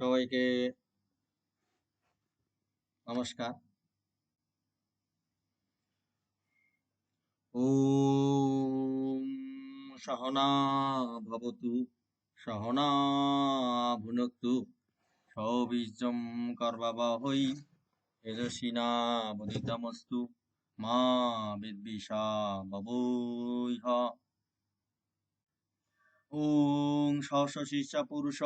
সবাইকে নমস্কার। ওম সহনা ভবতু, সহনা ভুনক্তু সৌবীর্যম কর্বাবহৈ তেজস্বিনা বদিতামস্তু মা বিদ্বিষা ববৈহ। ওং শীর্ষা পুরুষ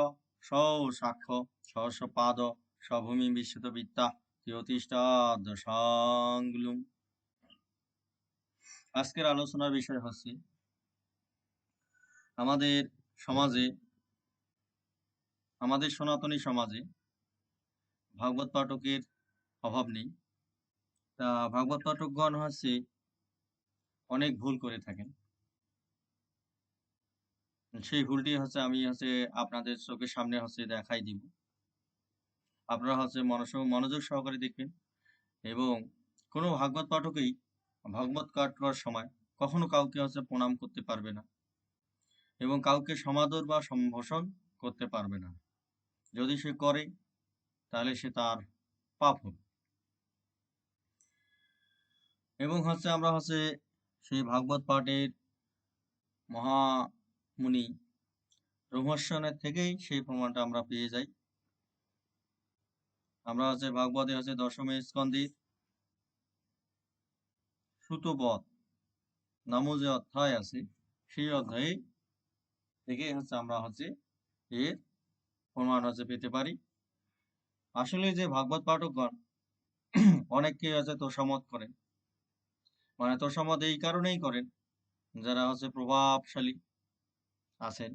স সাক্ষ্য সহস পাদ সভূমি বিশ্বত বিদ্যা তিয়তিষ্ঠাদ সাংগুলুম আজকের আলোচনার বিষয় হচ্ছে, আমাদের সমাজে, আমাদের সনাতনী সমাজে ভাগবত পাঠকের অভাব নেই। তা ভাগবত পাঠকগণ হচ্ছে অনেক ভুল করে থাকেন। সেই ভুলটি হচ্ছে আমি হচ্ছে আপনাদের চোখের সামনে হচ্ছে দেখাই দিব। আপনারা হচ্ছে মনস, মনোযোগ সহকারে দেখবেন এবং কোনো ভাগবত পাঠকেই ভাগবত পাঠ করার সময় কখনো কাউকে হচ্ছে প্রণাম করতে পারবে না এবং কাউকে সমাদর বা সম্ভাষণ করতে পারবে না। যদি সে করে, তাহলে সে তার পাপ হবে। এবং হচ্ছে আমরা হচ্ছে সেই ভাগবত পাঠের মহামুনি রহস্যনের থেকেই সেই প্রমাণটা আমরা পেয়ে যাই। আমরা হচ্ছে ভাগবতে হচ্ছে দশম স্কন্দির সুতবধ নামও যে অধ্যায় আছে, সেই অধ্যায়ে থেকে হচ্ছে আমরা হচ্ছে এর প্রমাণ হচ্ছে পেতে পারি। আসলে যে ভাগবত পাঠকগণ অনেককে হচ্ছে তোষামত করেন মানে তোষামত এই কারণেই করেন, যারা হচ্ছে প্রভাবশালী। আছেন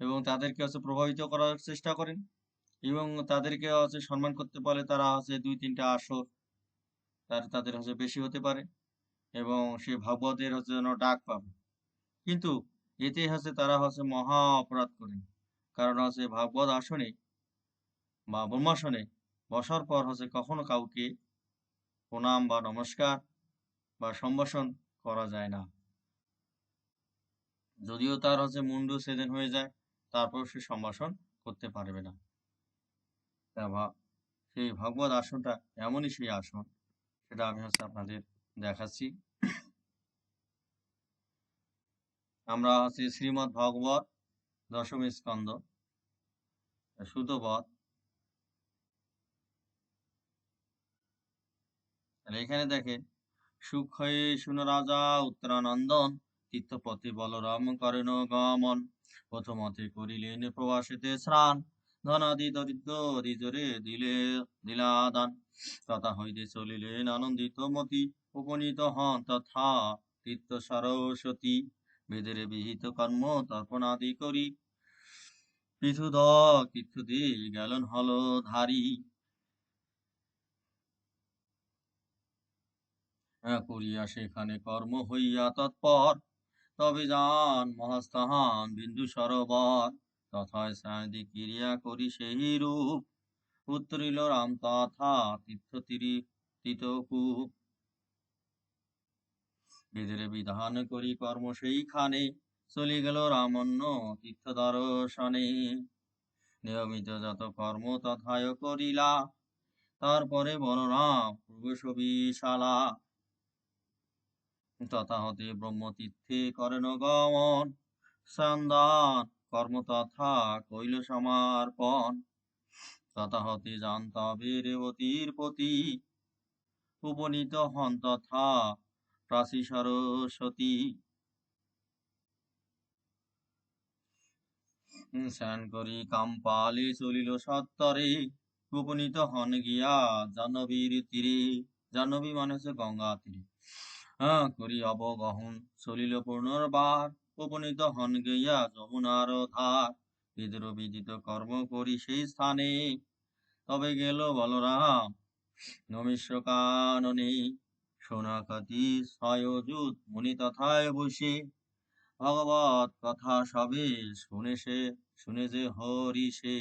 এবং তাদেরকে হচ্ছে প্রভাবিত করার চেষ্টা করেন এবং তাদেরকে হচ্ছে সম্মান করতে পারলে তারা হচ্ছে দুই তিনটা আসর তার, তাদের হচ্ছে বেশি হতে পারে এবং সে ভাগবতের হচ্ছে যেন ডাক পাবে। কিন্তু এতে হচ্ছে তারা হচ্ছে মহা অপরাধ করেন। কারণ হচ্ছে ভাগবত আসনে বা ব্রহ্মাসনে বসার পর হচ্ছে কখনো কাউকে প্রণাম বা নমস্কার বা সম্ভাষণ করা যায় না। যদিও তার হচ্ছে মুন্ডু সেদিন হয়ে যায় তারপর সে সম্ভাষণ করতে পারবে না। সেই ভগবত আসনটা এমনই সেই আসন, সেটা আমি হচ্ছে আপনাদের দেখাচ্ছি। আমরা হচ্ছে শ্রীমৎ ভগবত দশম স্কন্দ সুতবধ এখানে দেখেন সুখ হয়ে রাজা উত্তরানন্দন তীর্থপতি বলরাম করেন গমন। প্রথমতে করিলেন প্রবাসেতে স্নান। ধনাদি দরিদ্র দিজরে দিলে দিলাদান তথা হইতে চলিলেন আনন্দিত মতি, উপনীত হন তথা তীর্থ সরস্বতী। বেদের বিহিত কর্ম তর্পণ আদি করি। পৃথুদ কীর্থদি গেলেন হল ধারী। করিয়া সেখানে কর্ম হইয়া তৎপর। মহাস্থান বিন্দু সরোবর। তথায় সায়দি ক্রিয়া করি সেই রূপ। উত্তরিল রাম তথা তীর্থ বেদের বিধান করি কর্ম সেইখানে। চলে গেল রামন্য তীর্থ দর্শনে নিয়মিত যত কর্ম তথায় করিলা। তারপরে বলরাম প্রবেশ বিশালা তথা হতে ব্রহ্মতীর্থে করেন গমন সন্দান কর্ম তথা কৈল সমার্পণ। তথা হতে জানতবে রেবতীর প্রতি উপনীত হন তথা প্রাচী সরস্বতী। স্নান করি কাম্পালে চলিল সত্তরে। উপনীত হন গিয়া জাহ্নবীর তীরে। জাহ্নবী মানে হচ্ছে গঙ্গা তীরে। করি অবগহন, চলিল পুনর্বার, উপনীত হন গিয়া যমুনার ধার। বিদ্র বিদিত কর্ম করি সেই স্থানে। তবে গেল বলরাম নমিষ্য কাননে সোনাকাতি সয়জুত মুনি তথায় বসে। ভগবত কথা সবে শুনে সে, শুনে যে হরি সে।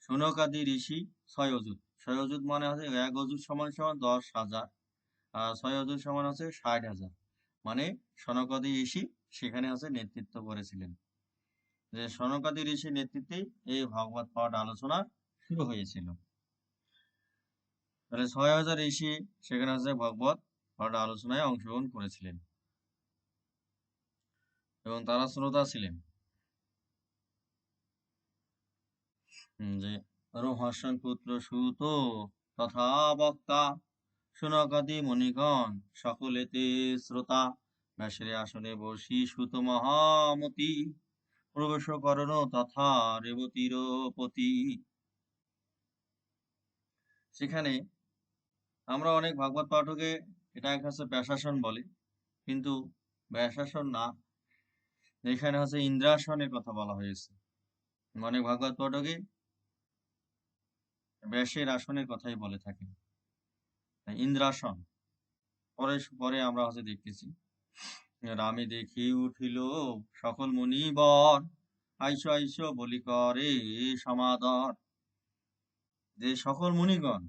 সোনকাদি ঋষি ছয় অজুত মানে হচ্ছে এক অজুত সমান সমান দশ হাজার। ছয় অজুত সমান হচ্ছে ষাট হাজার। মানে সনকাদি ঋষি সেখানে হচ্ছে নেতৃত্ব করেছিলেন। যে সনকাদি ঋষির নেতৃত্বে এই ভাগবত পাঠ আলোচনা শুরু হয়েছিল। তাহলে ছয় হাজার ঋষি সেখানে হচ্ছে ভগবত পাঠ আলোচনায় অংশগ্রহণ করেছিলেন। এবং তারা শ্রোতা ছিলেন। যে রোহাসন পুত্র সুত তথা বক্তা মণিগণ, সকলেতে শ্রোতা। ব্যাসের আসনে বসি সুত মহামতি, প্রবেশ করণ তথা রেবতীর সেখানে আমরা অনেক ভাগবত পাঠকে এটা এক হচ্ছে ব্যাসাসন বলে, কিন্তু ব্যাসাসন না, এখানে হচ্ছে ইন্দ্রাসনের কথা বলা হয়েছে। অনেক ভাগবত পাঠকে ব্যাসের আসনের কথাই বলে থাকেন। ইন্দ্রাসন। পরে পরে আমরা হচ্ছে দেখতেছি। রামে দেখি উঠিল সকল মুনিবর। আইসো আইসো বলি করে সমাদর। যে সকল মুনিগণ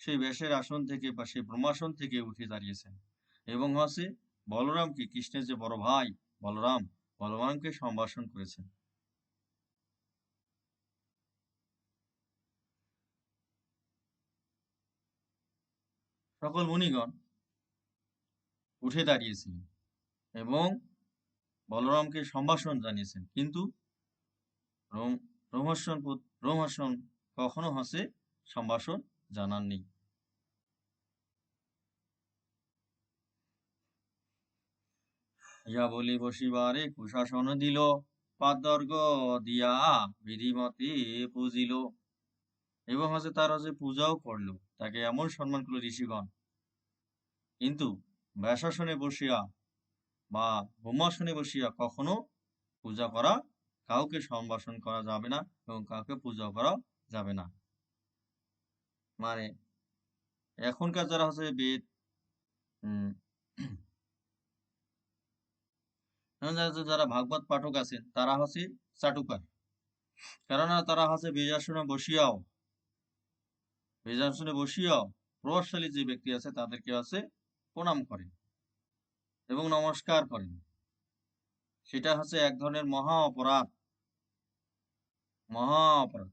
সেই বেশের আসন থেকে বা সেই ব্রহ্মাসন থেকে উঠে দাঁড়িয়েছেন। এবং হচ্ছে বলরামকে, কৃষ্ণের যে বড় ভাই বলরাম, বলরামকে সম্ভাষণ করেছেন। সকল মুনিগণ উঠে দাঁড়িয়েছিলেন এবং বলরামকে সম্ভাষণ জানিয়েছেন। কিন্তু রোমহর্ষণ রোমহর্ষণ কখনো হসে সম্ভাষণ জানাননি। ইয়া বলি বসিবারে কুশাসন দিল পাদর্গ দিয়া বিধিমতে পুজিল এবং হচ্ছে তার হচ্ছে পূজাও করল। তাকে এমন সম্মান করল ঋষিগণ। কিন্তু ব্যাসাসনে বসিয়া বা ব্রহ্মাসনে বসিয়া কখনো পূজা করা, কাউকে সম্ভাষণ করা যাবে না এবং কাউকে পূজা করা যাবে না। মানে এখনকার যারা হচ্ছে বেদ যারা ভাগবত পাঠক আছেন, তারা হচ্ছে চাটুকার। কেননা তারা হচ্ছে বেজাসনে বসিয়াও বেজাসনে বসিয়াও প্রভাবশালী যে ব্যক্তি আছে তাদেরকে আছে প্রণাম করেন এবং নমস্কার করেন। সেটা হচ্ছে এক ধরনের মহা অপরাধ। মহা অপরাধ।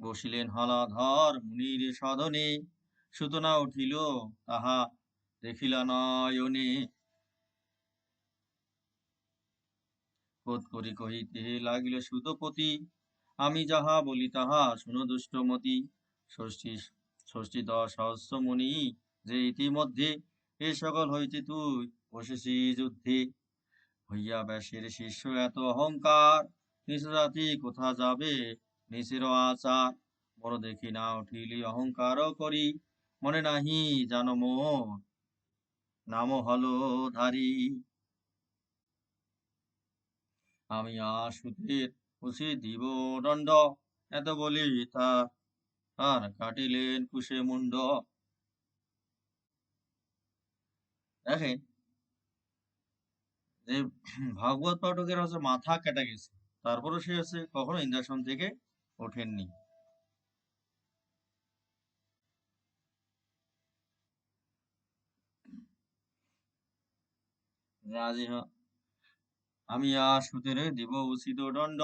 বসিলেন হলাধর মুনির সদনে সুতনা উঠিল, তাহা দেখিল নয়নে। বোধ করি কহিতে লাগিল সুতপতি, আমি যাহা বলি তাহা শুনো দুষ্টমতি। ষষ্ঠী ষষ্ঠী দশ সহস্র মুনি যে ইতিমধ্যে এ সকল হইতে তুই বসেছি যুদ্ধে। হইয়া ব্যাসের শিষ্য এত অহংকার, নিজ কোথা যাবে? নিচের আচার বড় দেখি না উঠিলি অহংকার করি। মনে নাহি জানো মোর নাম হলো ধারী। আমি আশুতের উচিত দিব দণ্ড। এত বলি তার আর কাটিলেন কুশে মুন্ড দেখেন, যে ভাগবত পাঠকের হচ্ছে মাথা কেটে গেছে তারপরে সে হচ্ছে কখনো ইন্দ্রাসন থেকে ওঠেননি। রাজি হ আমি আর সুতেরে দিব উচিত দণ্ড।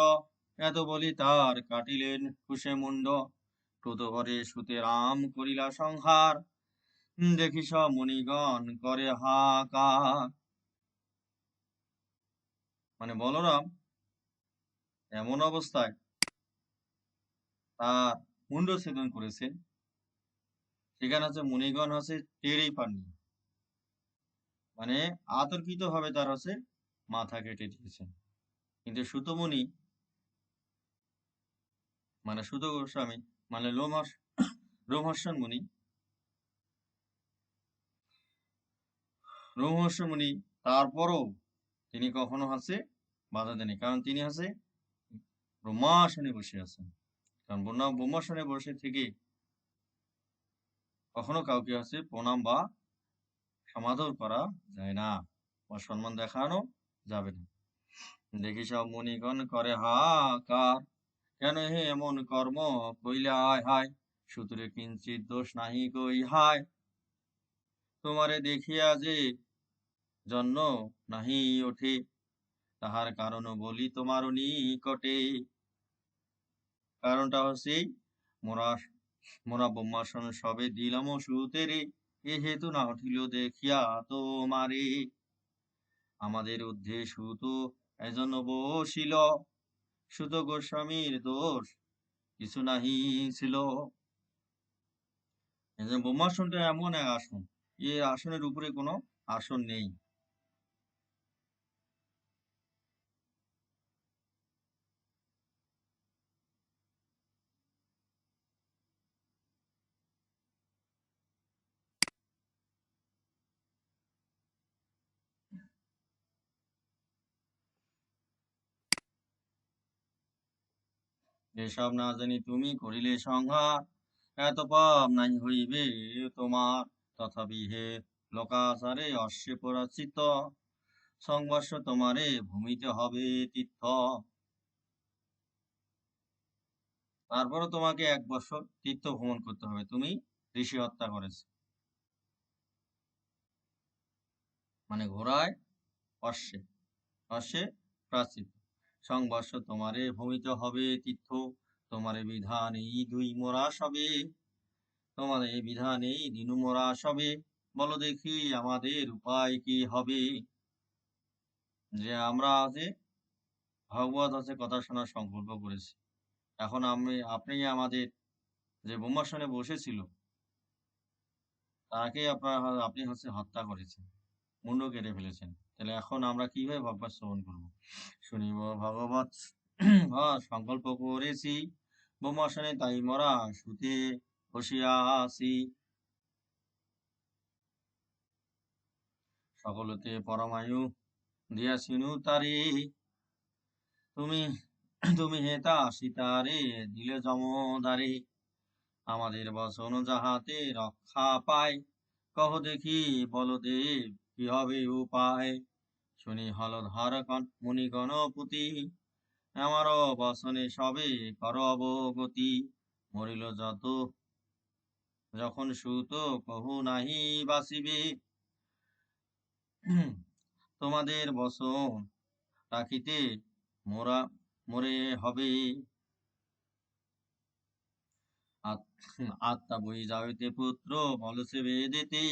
এত বলি তার কাটিলেন কুশে মুন্ড ক্রোধ করে সুতে রাম করিলা সংহার। দেখি সব মুনিগণ করে হাকার মানে বলরাম এমন অবস্থায় তার মুন্ড ছেদন করেছে। সেখানে হচ্ছে মুনিগণ হচ্ছে টেরই পাননি। মানে আতর্কিত ভাবে তার হচ্ছে মাথা কেটে দিয়েছেন। কিন্তু সুতমুনি মানে সুত গোস্বামী মানে লোমহর্ষ রোমহর্ষণ মুনি রোমহর্ষ মুনি তারপরও তিনি কখনো হচ্ছে বাধা দেননি কারণ তিনি হচ্ছে ব্রহ্মাসনে বসে আছেন। কারণ ব্রহ্মা ব্রহ্মাসনে বসে থেকে কখনো কাউকে হচ্ছে প্রণাম বা সমাদর করা যায় না। বা সম্মান দেখানো যাবে না। দেখি সব মুনিগণ করে হাকার কেন হে এমন কর্ম কইলে আয় হায় সুতরে কিঞ্চিত দোষ নাহি কই হায় তোমারে দেখিয়া যে জন্য নাহি ওঠে, তাহার কারণ বলি তোমার নিকটে। কারণটা হচ্ছে, মোরা মোরা ব্রহ্মাসন সবে দিলাম সুতেরে, এ হেতু না উঠিল দেখিয়া তোমারে। আমাদের ঊর্ধ্বে সুত এজন্য বসিল। সুত গোস্বামীর দোষ কিছু নাহি ছিল। এই যে ব্রহ্মাসনটা এমন এক আসন, এ আসনের উপরে কোনো আসন নেই। এসব না জানি তুমি করিলে সংহার। এত পাপ নাই হইবে তোমার। তথাপি হে লোকাচারে অশ্বে পরাচিত সংবর্ষ তোমারে ভূমিতে হবে তীর্থ। তারপরে তোমাকে এক বছর তীর্থ ভ্রমণ করতে হবে। তুমি ঋষি হত্যা করেছ। মানে ঘোড়ায় অশ্বে অশ্বে প্রাচিত সংবর্ষ তোমারে ভূমিত হবে তীর্থ, তোমারে বিধান এই দুই মোরা সবে। তোমাদের বিধান এই দিনু মোরা সবে। বলো দেখি আমাদের উপায় কি হবে? যে আমরা আছে ভগবত আছে কথা শোনার সংকল্প করেছি। এখন আমি, আপনি আমাদের যে ব্রহ্মাসনে বসেছিল, তাকে আপনার আপনি হচ্ছে হত্যা করেছেন, মুন্ড কেটে ফেলেছেন। তাহলে এখন আমরা কীভাবে ভগবত শ্রবণ করব? শুনিব ভগবত সংকল্প করেছি। ব্রহ্মাসনে তাই মরা শুতে বসিয়া আছি। সকলতে পরমায়ু দিয়াছিনু তারে। তুমি তুমি হেতা সীতারে, দিলে জমদারে আমাদের বসন যাহাতে রক্ষা পায়, কহ দেখি বলদেব কি হবে উপায় শুনি হলধর মুনি গণপতি আমার বসনে সবে কর অবগতি, মরিল যত, যখন সুত কহু নাহি বাসিবে। তোমাদের বসন রাখিতে মোরা, মরে হবে। আত্মা বই যাইতে পুত্র বলসে বেদেতে।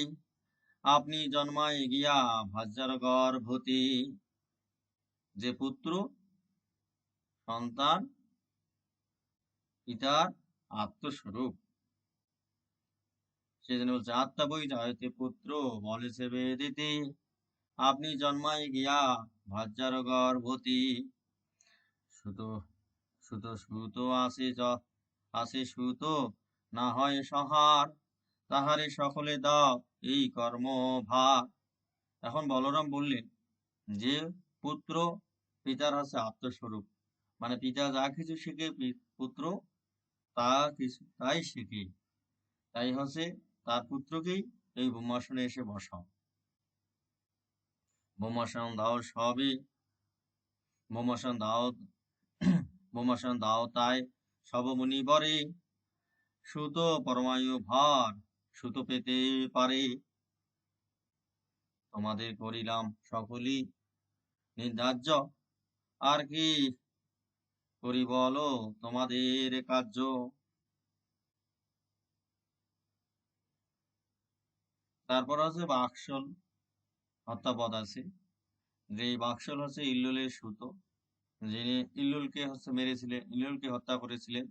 আপনি জন্মায় গিয়া ভাজ্যার গর্ভতে যে পুত্র, সন্তান, পিতার আত্মস্বরূপ। সেজন্য বলছে, আত্মা বই যাইতে পুত্র বলেছে বেদিতে। আপনি জন্মায় গিয়া ভাজ্যার গর্ভতি সুত সুত সুত আসে আসে সুত, না হয় সহার। তাহারে সকলে দাও এই কর্ম ভার এখন বলরাম বললেন, যে পুত্র পিতার হচ্ছে আত্মস্বরূপ মানে পিতা যা কিছু শিখে পুত্র তা কিছু, তাই শিখে। তাই হচ্ছে তার পুত্রকেই এই ব্রহ্মাসনে এসে বসাও। ব্রহ্মাসন দাও সবই ব্রহ্মাসন দাও ব্রহ্মাসন দাও তাই সবমুনি বরে, সুত পরমায়ু ভার। সুত পেতে পারে। তোমাদের করিলাম সকলই নির্ধার্য। আর কি করি বলো তোমাদের কার্য? তারপর আছে বাক্সল হত্যাপদ আছে। যে বাক্সল হচ্ছে ইল্লুলের সুতো, যিনি ইল্লুলকে হচ্ছে মেরেছিলেন, ইল্লুলকে হত্যা করেছিলেন।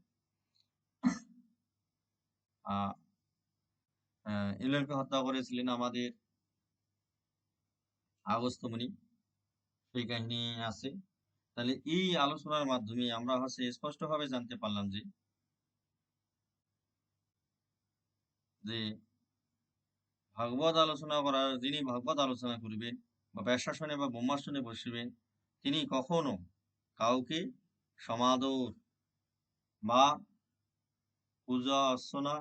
ইল্লুলকে হত্যা করেছিলেন আমাদের আগস্তমণি সেই কাহিনী আছে। তাহলে এই আলোচনার মাধ্যমে আমরা হচ্ছে স্পষ্টভাবে জানতে পারলাম যে যে ভাগবত আলোচনা করার, যিনি ভাগবত আলোচনা করবেন বা ব্যাসাসনে বা ব্রহ্মাসনে বসিবেন, তিনি কখনো কাউকে সমাদর বা পূজা অর্চনা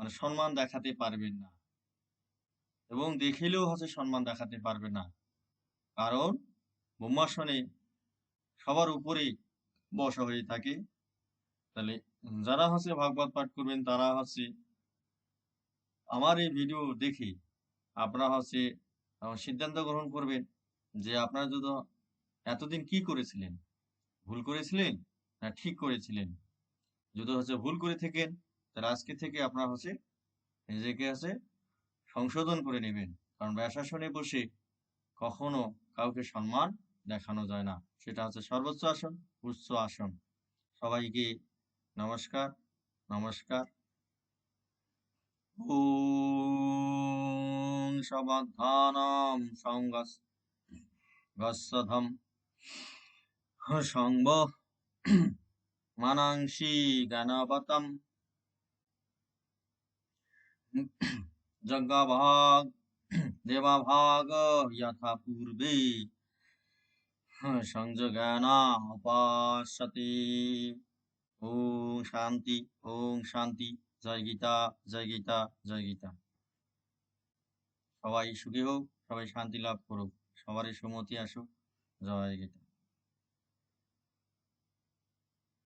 মানে সম্মান দেখাতে পারবেন না। এবং দেখিলেও হচ্ছে সম্মান দেখাতে পারবে না। কারণ ব্রহ্মাসনে সবার উপরে বসা হয়ে থাকে। তাহলে যারা হচ্ছে ভাগবত পাঠ করবেন, তারা হচ্ছে আমার এই ভিডিও দেখে আপনারা হচ্ছে সিদ্ধান্ত গ্রহণ করবেন যে আপনারা যদি এতদিন কি করেছিলেন? ভুল করেছিলেন না ঠিক করেছিলেন? যদি হচ্ছে ভুল করে থাকেন তাহলে আজকে থেকে আপনারা হচ্ছে নিজেকে হচ্ছে সংশোধন করে নেবেন। কারণ ব্যাসাসনে বসে কখনো কাউকে সম্মান দেখানো যায় না। সেটা হচ্ছে সর্বোচ্চ আসন, উচ্চ আসন। সবাইকে নমস্কার নমস্কার। ওম সমাধানম সংগস গස්සধম সংব মানাংসি জ্ঞানবতম দেবাভাগ যথা পূর্বে সংযোগানা উপাসতে ওম শান্তি ওম শান্তি জয় গীতা জয় গীতা জয় গীতা সবাই সুখী হোক, সবাই শান্তি লাভ করুক। সবারই সুমতি আসুক। জয় গীতা।